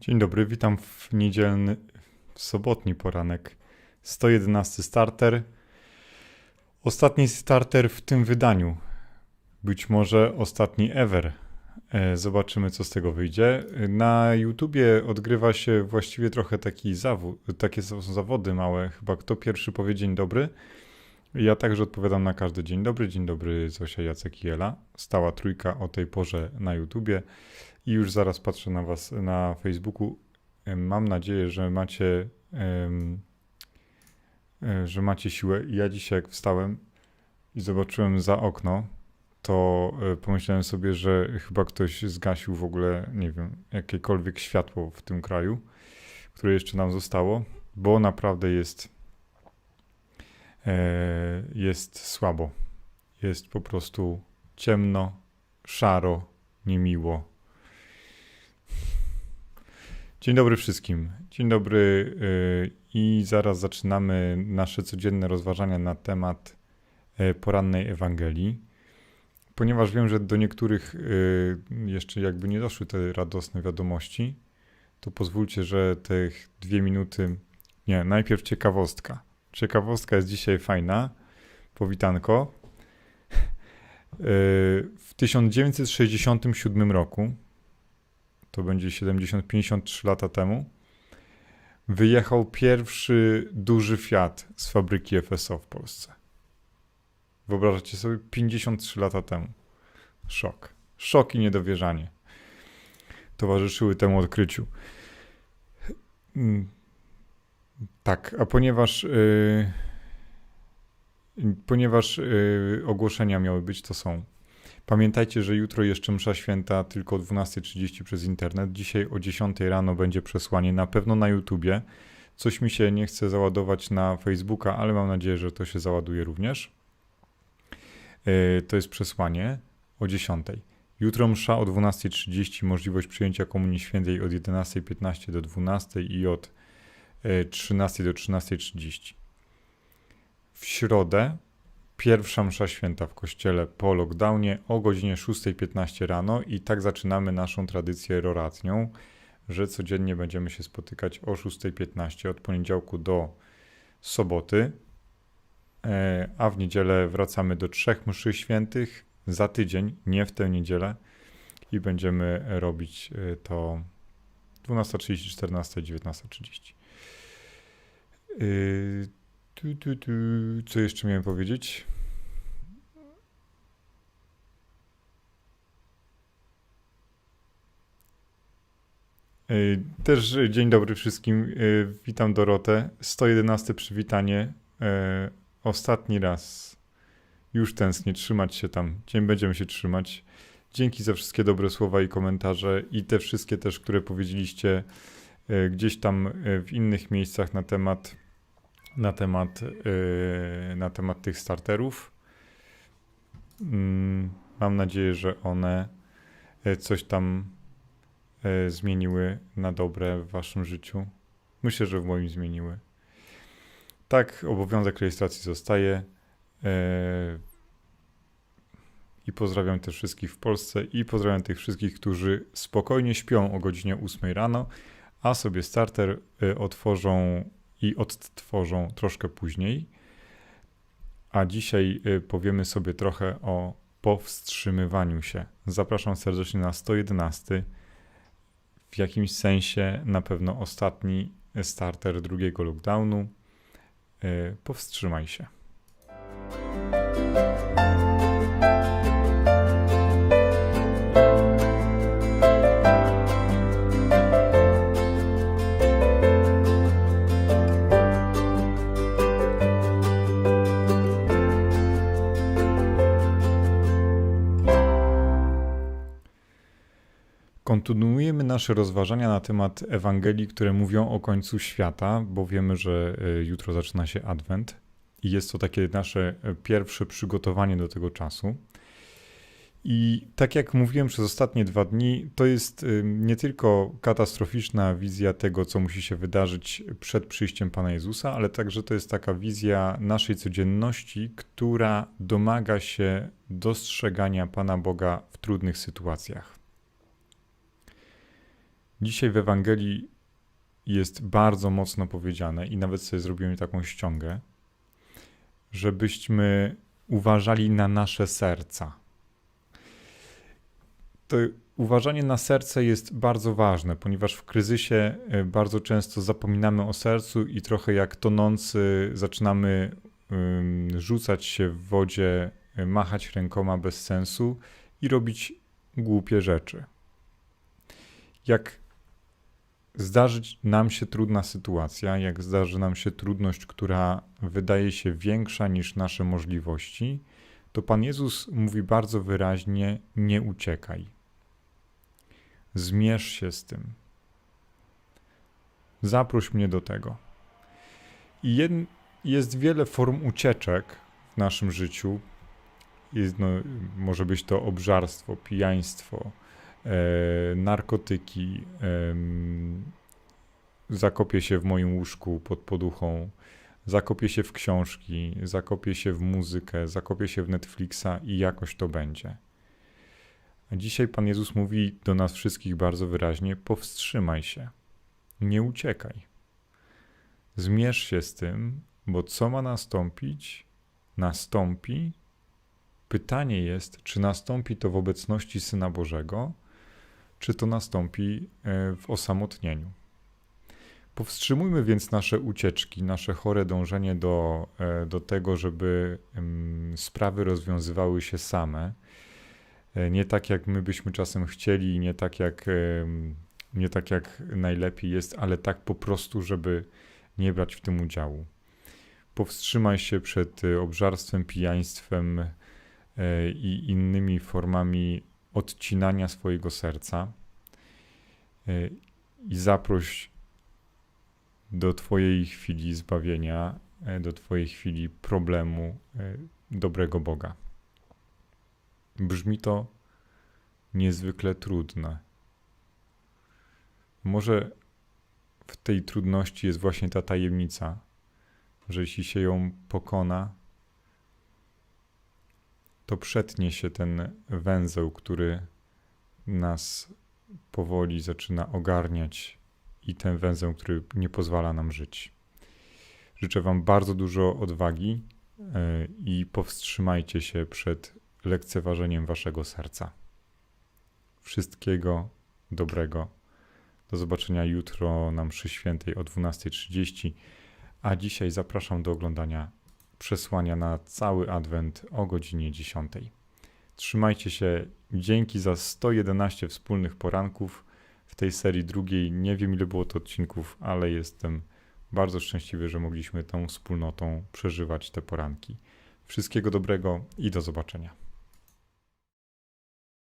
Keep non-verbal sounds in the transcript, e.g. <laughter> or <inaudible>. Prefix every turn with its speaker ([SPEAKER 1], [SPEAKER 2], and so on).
[SPEAKER 1] Dzień dobry, witam w niedzielny, w sobotni poranek. 111 starter. Ostatni starter w tym wydaniu. Być może ostatni ever. E, Zobaczymy, co z tego wyjdzie. Na YouTubie odgrywa się właściwie trochę taki zawód, takie są zawody małe. Chyba kto pierwszy powie dzień dobry. Ja także odpowiadam na każdy dzień dobry. Dzień dobry, Zosia, Jacek i Ela. Stała trójka o tej porze na YouTubie. I już zaraz patrzę na Was na Facebooku. Mam nadzieję, że macie, e, że macie siłę. Ja dzisiaj, jak wstałem i zobaczyłem za okno, to e, pomyślałem sobie, że chyba ktoś zgasił w ogóle, nie wiem, jakiekolwiek światło w tym kraju, które jeszcze nam zostało, bo naprawdę jest, jest słabo. Jest po prostu ciemno, szaro, niemiło. Dzień dobry wszystkim. Dzień dobry y, i zaraz zaczynamy nasze codzienne rozważania na temat y, porannej Ewangelii. Ponieważ wiem, że do niektórych jeszcze jakby nie doszły te radosne wiadomości, to pozwólcie, że tych dwie minuty. Nie, najpierw ciekawostka. Ciekawostka jest dzisiaj fajna. Powitanko. <laughs> Y, W 1967 roku to będzie 70-53 lata temu, wyjechał pierwszy duży Fiat z fabryki FSO w Polsce. Wyobrażacie sobie 53 lata temu. Szok. Szok i niedowierzanie towarzyszyły temu odkryciu. Tak, a ponieważ yy, ponieważ yy, ogłoszenia miały być, to są. Pamiętajcie, że jutro jeszcze msza święta tylko o 12.30 przez internet. Dzisiaj o 10 rano będzie przesłanie, na pewno na YouTubie. Coś mi się nie chce załadować na Facebooka, ale mam nadzieję, że to się załaduje również. Yy, To jest przesłanie o 10. Jutro msza o 12.30, możliwość przyjęcia Komunii Świętej od 11.15 do 12 i od 13 do 13.30. W środę pierwsza msza święta w kościele po lockdownie o godzinie 6.15 rano i tak zaczynamy naszą tradycję roratnią, że codziennie będziemy się spotykać o 6.15 od poniedziałku do soboty, E, a w niedzielę wracamy do trzech mszy świętych za tydzień, nie w tę niedzielę i będziemy robić e, to 12.30, 14, 19.30. Yy, tu, tu, tu. Co jeszcze miałem powiedzieć? Yy, Też dzień dobry wszystkim. Yy, Witam Dorotę. 111 przywitanie. Yy, Ostatni raz. Już tęsknię. Trzymać się tam. Dzień będziemy się trzymać. Dzięki za wszystkie dobre słowa i komentarze i te wszystkie też, które powiedzieliście yy, gdzieś tam yy, w innych miejscach na temat na temat, yy, na temat tych starterów. Mm, Mam nadzieję, że one coś tam zmieniły na dobre w waszym życiu. Myślę, że w moim zmieniły. Tak, obowiązek rejestracji zostaje. I pozdrawiam też wszystkich w Polsce i pozdrawiam tych wszystkich, którzy spokojnie śpią o godzinie 8 rano, a sobie starter yy, otworzą i odtworzą troszkę później. A dzisiaj y, powiemy sobie trochę o powstrzymywaniu się. Zapraszam serdecznie na 111. W jakimś sensie na pewno ostatni starter drugiego lockdownu. Y, Powstrzymaj się. Kontynuujemy nasze rozważania na temat Ewangelii, które mówią o końcu świata, bo wiemy, że y, jutro zaczyna się Adwent i jest to takie nasze y, pierwsze przygotowanie do tego czasu. I tak jak mówiłem przez ostatnie dwa dni, to jest y, nie tylko katastroficzna wizja tego, co musi się wydarzyć przed przyjściem Pana Jezusa, ale także to jest taka wizja naszej codzienności, która domaga się dostrzegania Pana Boga w trudnych sytuacjach. Dzisiaj w Ewangelii jest bardzo mocno powiedziane, i nawet sobie zrobiłem taką ściągę, żebyśmy uważali na nasze serca. To uważanie na serce jest bardzo ważne, ponieważ w kryzysie e, bardzo często zapominamy o sercu i trochę jak tonący zaczynamy rzucać się w wodzie, y, machać rękoma bez sensu i robić głupie rzeczy. Jak zdarzyć nam się trudna sytuacja, jak zdarzy nam się trudność, która wydaje się większa niż nasze możliwości, to Pan Jezus mówi bardzo wyraźnie: nie uciekaj. Zmierz się z tym. Zaproś mnie do tego. I jed, jest wiele form ucieczek w naszym życiu. Jest, no, może być to obżarstwo, pijaństwo, narkotyki, e, zakopię się w moim łóżku pod poduchą, zakopię się w książki, zakopię się w muzykę, zakopię się w Netflixa i jakoś to będzie. A dzisiaj Pan Jezus mówi do nas wszystkich bardzo wyraźnie: powstrzymaj się, nie uciekaj. Zmierz się z tym, bo co ma nastąpić, nastąpi. Pytanie jest, czy nastąpi to w obecności Syna Bożego, czy to nastąpi e, w osamotnieniu. Powstrzymujmy więc nasze ucieczki, nasze chore dążenie do, e, do tego, żeby sprawy rozwiązywały się same. E, nie tak, jak my byśmy czasem chcieli, nie tak, jak, nie tak, jak najlepiej jest, ale tak po prostu, żeby nie brać w tym udziału. Powstrzymaj się przed obżarstwem, pijaństwem i innymi formami odcinania swojego serca e, i zaproś do Twojej chwili zbawienia, e, do Twojej chwili problemu e, dobrego Boga. Brzmi to niezwykle trudne. Może w tej trudności jest właśnie ta tajemnica, że jeśli się ją pokona, to przetnie się ten węzeł, który nas powoli zaczyna ogarniać i ten węzeł, który nie pozwala nam żyć. Życzę Wam bardzo dużo odwagi e, i powstrzymajcie się przed lekceważeniem Waszego serca. Wszystkiego dobrego. Do zobaczenia jutro na mszy świętej o 12.30, a dzisiaj zapraszam do oglądania przesłania na cały adwent o godzinie 10. Trzymajcie się. Dzięki za 111 wspólnych poranków w tej serii drugiej. Nie wiem ile było to odcinków, ale jestem bardzo szczęśliwy, że mogliśmy tą wspólnotą przeżywać te poranki. Wszystkiego dobrego i do zobaczenia.